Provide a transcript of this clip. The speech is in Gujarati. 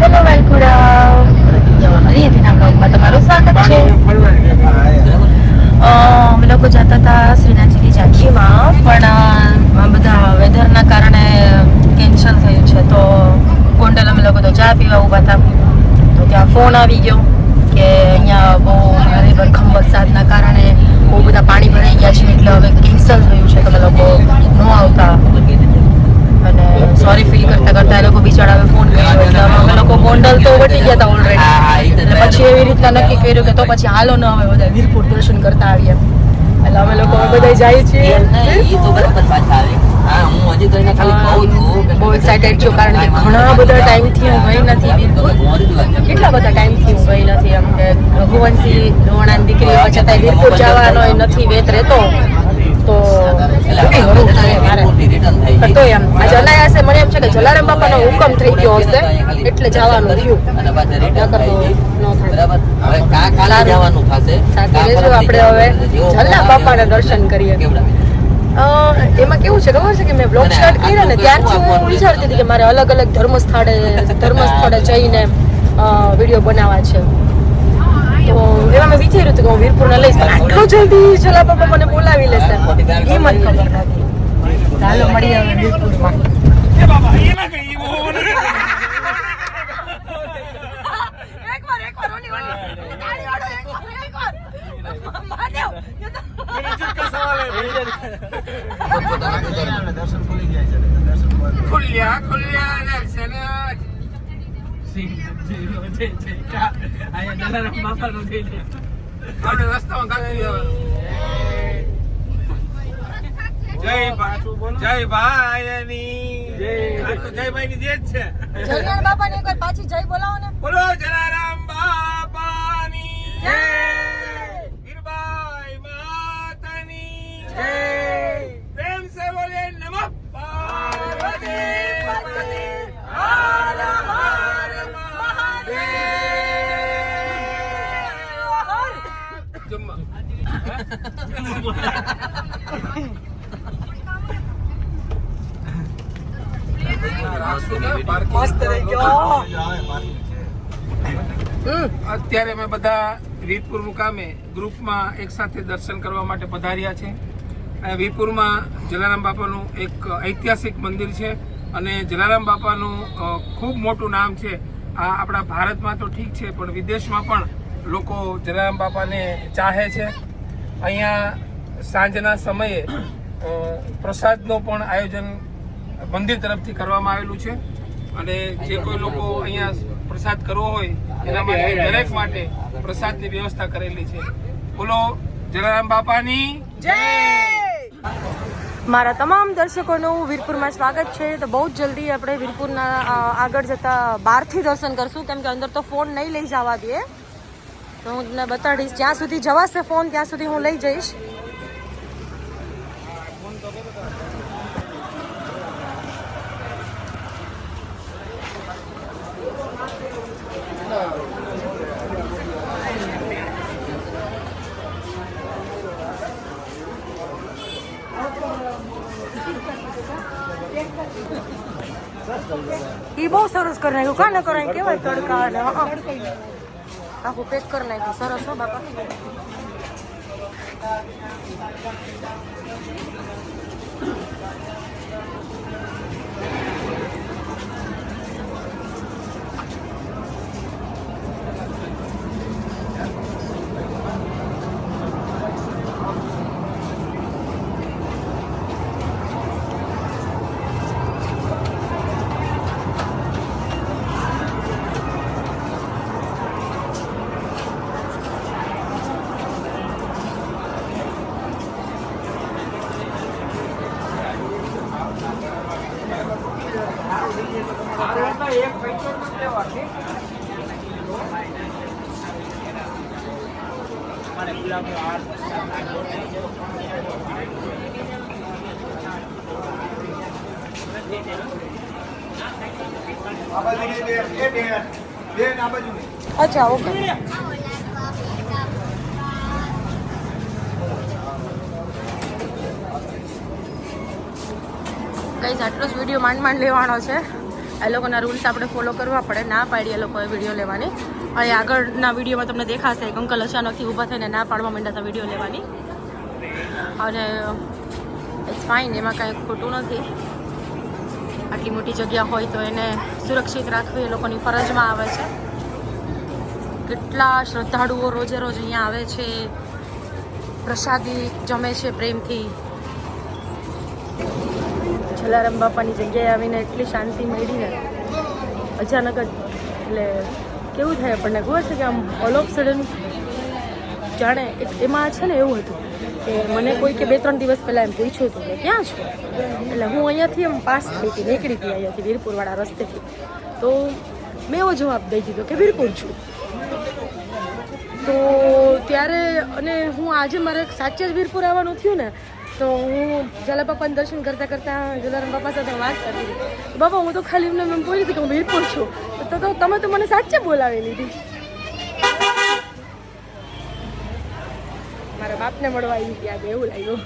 હેલો વેલકુડા રીતિના બ્લોગમાં તમારું સ્વાગત છે અમે લોકો જતા હતા શ્રીનાથજીની ઝાંખીમાં પણ બધા વેધરના કારણે કેન્સલ થયું છે તો ગોંડલ અમે લોકો તો ચા પીવા ઊભા હતા તો ત્યાં ફોન આવી ગયો કે અહીંયા બહુ ભારે ભરખમ વરસાદના કારણે બહુ બધા પાણી ભરાઈ ગયા છે એટલે હવે કેન્સલ થયું છે તમે લોકો ન આવતા અને સોરી ફીલ કરતા કરતા એ લોકો બિચારા હવે ફોન કર્યો એટલે હવે અમે લોકો ગોંડલ તો વટી ગયા હતા ઓલરેડી એટલે રીતના નક્કી કર્યું કે તો પછી હાલો ન હવે બધા વીરપુર દર્શન કરતા આવીએ એટલે અમે લોકો હવે બધા જાય છીએ બહુ એક્સાઇટેડ છું કારણ કે ઘણા બધા ટાઈમથી હું ગઈ નથી વીરપુર કેટલા બધા ટાઈમથી હું ગઈ નથી એમ કે રઘુવંશી રોહણાની દીકરી હોય છતાંય વીરપુર જવાનો એ નથી વેત રહેતો તો મારે તોય એમ. આજે અનાયાસે મને એમ છે કે જલારામ બાપાનો હુકમ થઈ ગયો હશે એટલે જવાનું થયું. આપણે હવે. જલ્લા બાપાના દર્શન કરીએ. એમાં કેવું છે? ખબર છે કે મેં બ્લોગ સ્ટાર્ટ કર્યો ને ત્યારથી હું વિચારતી હતી કે મારે અલગ અલગ ધર્મ સ્થળે ધર્મ સ્થળે જઈને વીડિયો બનાવવા છે. તો એમાં મેં વિચાર્યું હતું કે હું વીરપુરને લઈશ. પણ આટલો જલ્દી જલા બાપા મને બોલાવી લેશે. એ મને ખબર નથી ચાલો મળીએ હવે વીરપુરમાં એકવાર એકવાર ઓલી ઓલી તાળી વાળો એકવાર એકવાર માન્યો ખુલ્યા ખુલ્યા દર્શન રસ્તામાં કાઢી. જય જય ભાઈની તો જય ભાઈની જે છે. જલિયાણ બાપાને એકવાર પાછી જય બોલાવો ને. બોલો જલારામ બાપાની. જય. વીરબાઈ માતાની. જય. પ્રેમ સે બોલે નમઃ. પાર્વતી પતે હર હર મહાદેવ. જમવા. મસ્ત રહી ગયો. અત્યારે અમે બધા વીરપુર મુકામે ગ્રુપમાં એક સાથે દર્શન કરવા માટે પધાર્યા છે. આ વીરપુરમાં જલારામ બાપાનું એક ઐતિહાસિક મંદિર છે અને જલારામ બાપાનું ખૂબ મોટું નામ છે. આ આપણા ભારતમાં તો ઠીક છે પણ વિદેશમાં પણ લોકો જલારામ બાપાને ચાહે છે. અહીંયા સાંજના સમયે પ્રસાદનું પણ આયોજન મંદિર તરફથી કરવામાં આવેલું છે. અને જે કોઈ લોકો અહીંયા પ્રસાદ કરવો હોય એના માટે દરેક માટે પ્રસાદની વ્યવસ્થા કરેલી છે. બોલો જલારામ બાપાની મારા તમામ દર્શકોનું વીરપુરમાં સ્વાગત છે. તો બહુ જ જલ્દી આપણે વીરપુરના આગળ જતા બહારથી દર્શન કરશું. કેમ કે અંદર તો ફોન નહીં લઈ જવા દઈએ. તો હું તમને બતાડીશ જ્યાં સુધી જવાશે ફોન ત્યાં સુધી હું લઈ જઈશ. એ બહુ સરસ કરી નાખ્યું. કા ન કરાય કેવાય તડકા ને આખું પેક કરી નાખ્યું. સરસ, હો, બાપા. અચ્છા ઓકે. કઈ આટલો જ વીડિયો માંડ માંડ લેવાનો છે. એ લોકોના રૂલ્સ આપણે ફોલો કરવા પડે. ના પાડી એ લોકોએ વીડિયો લેવાની. અને આગળના વિડીયોમાં તમને દેખાશે એક અંકલ અચાનકથી ઊભા થઈને ના પાડવા માંડ્યા હતા વીડિયો લેવાની. અને ઇટ્સ ફાઇન એમાં કાંઈ ખોટું નથી. આટલી મોટી જગ્યા હોય તો એને સુરક્ષિત રાખવી એ લોકોની ફરજમાં આવે છે. કેટલા શ્રદ્ધાળુઓ રોજે રોજ અહીંયા આવે છે. પ્રસાદી જમે છે પ્રેમથી. જલારામ બાપાની જગ્યાએ આવીને એટલી શાંતિ મળી ને અચાનક જ, એટલે કેવું થાય આપણને ખબર છે કે આમ ઓલ ઓફ સડન જાણે એમાં છે ને એવું હતું કે મને કોઈ કે બે ત્રણ દિવસ પહેલાં એમ પૂછ્યું હતું કે ક્યાં છો? એટલે હું અહીંયાથી એમ પાસ થઈ હતી નીકળી હતી અહીંયાથી વીરપુરવાળા રસ્તેથી. તો મેં એવો જવાબ દઈ દીધો કે વીરપુર છું. તો ત્યારે અને હું આજે મારે સાચે જ વીરપુર આવવાનું થયું ને તો હું જલા બાપાને દર્શન કરતાં કરતાં જલારામ બાપા સાથે વાત કરતી હતી બાપા, હું તો ખાલી એમને એમ બોલી હતી કે હું વીરપુર છું. તો તો તમે તો મને સાચે બોલાવી લીધી. મારા બાપને મળવા આવી ગયા એવું લાગ્યું.